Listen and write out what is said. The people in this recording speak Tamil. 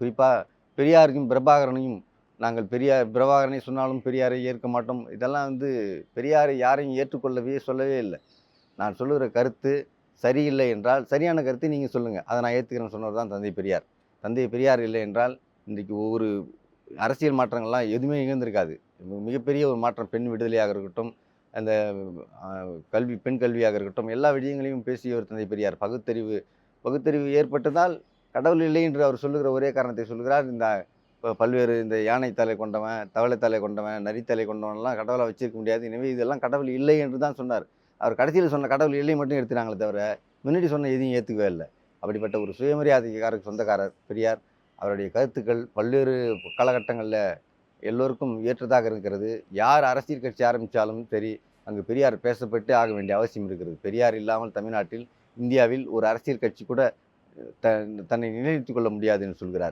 குறிப்பாக பெரியாருக்கும் பிரபாகரனையும் நாங்கள் பெரியார் பிரபாகரனை சொன்னாலும் பெரியாரை ஏற்க மாட்டோம். இதெல்லாம் வந்து பெரியாரை யாரையும் ஏற்றுக்கொள்ளவே சொல்லவே இல்லை. நான் சொல்லுகிற கருத்து சரியில்லை என்றால் சரியான கருத்தை நீங்கள் சொல்லுங்கள் அதை நான் ஏற்றுக்கிறேன்னு சொன்னவர் தான் தந்தை பெரியார். தந்தை பெரியார் இல்லை என்றால் இன்றைக்கு ஒவ்வொரு அரசியல் மாற்றங்கள்லாம் எதுவுமே நிகழ்ந்திருக்காது. மிகப்பெரிய ஒரு மாற்றம் பெண் விடுதலையாக இருக்கட்டும் அந்த கல்வி பெண் கல்வியாக இருக்கட்டும் எல்லா விடயங்களையும் பேசியவர் தந்தை பெரியார். பகுத்தறிவு பகுத்தறிவு ஏற்பட்டதால் கடவுள் இல்லை என்று அவர் சொல்லுகிற ஒரே காரணத்தை சொல்கிறார் இந்த பல்வேறு இந்த யானை தலை கொண்டவன் தவளை தலை கொண்டவன் நரித்தலை கொண்டவன்லாம் கடவுளை வச்சிருக்க முடியாது. எனவே இதெல்லாம் கடவுள் இல்லை என்று தான் சொன்னார். அவர் கடைசியில் சொன்ன கடவுள் இல்லை மட்டும் எடுத்துனாங்களே தவிர முன்னாடி சொன்ன எதையும் ஏற்றுக்கவே இல்லை. அப்படிப்பட்ட ஒரு சுயமரியாதைக்காரருக்கு சொந்தக்காரர் பெரியார். அவருடைய கருத்துக்கள் பல்வேறு காலகட்டங்களில் எல்லோருக்கும் ஏற்றதாக இருக்கிறது. யார் அரசியல் கட்சி ஆரம்பித்தாலும் சரி அங்கு பெரியார் பேசப்பட்டு ஆக வேண்டிய அவசியம் இருக்கிறது. பெரியார் இல்லாமல் தமிழ்நாட்டில் இந்தியாவில் ஒரு அரசியல் கட்சி கூட தன்னை நினைத்து கொள்ள முடியாது என்று சொல்கிறார்.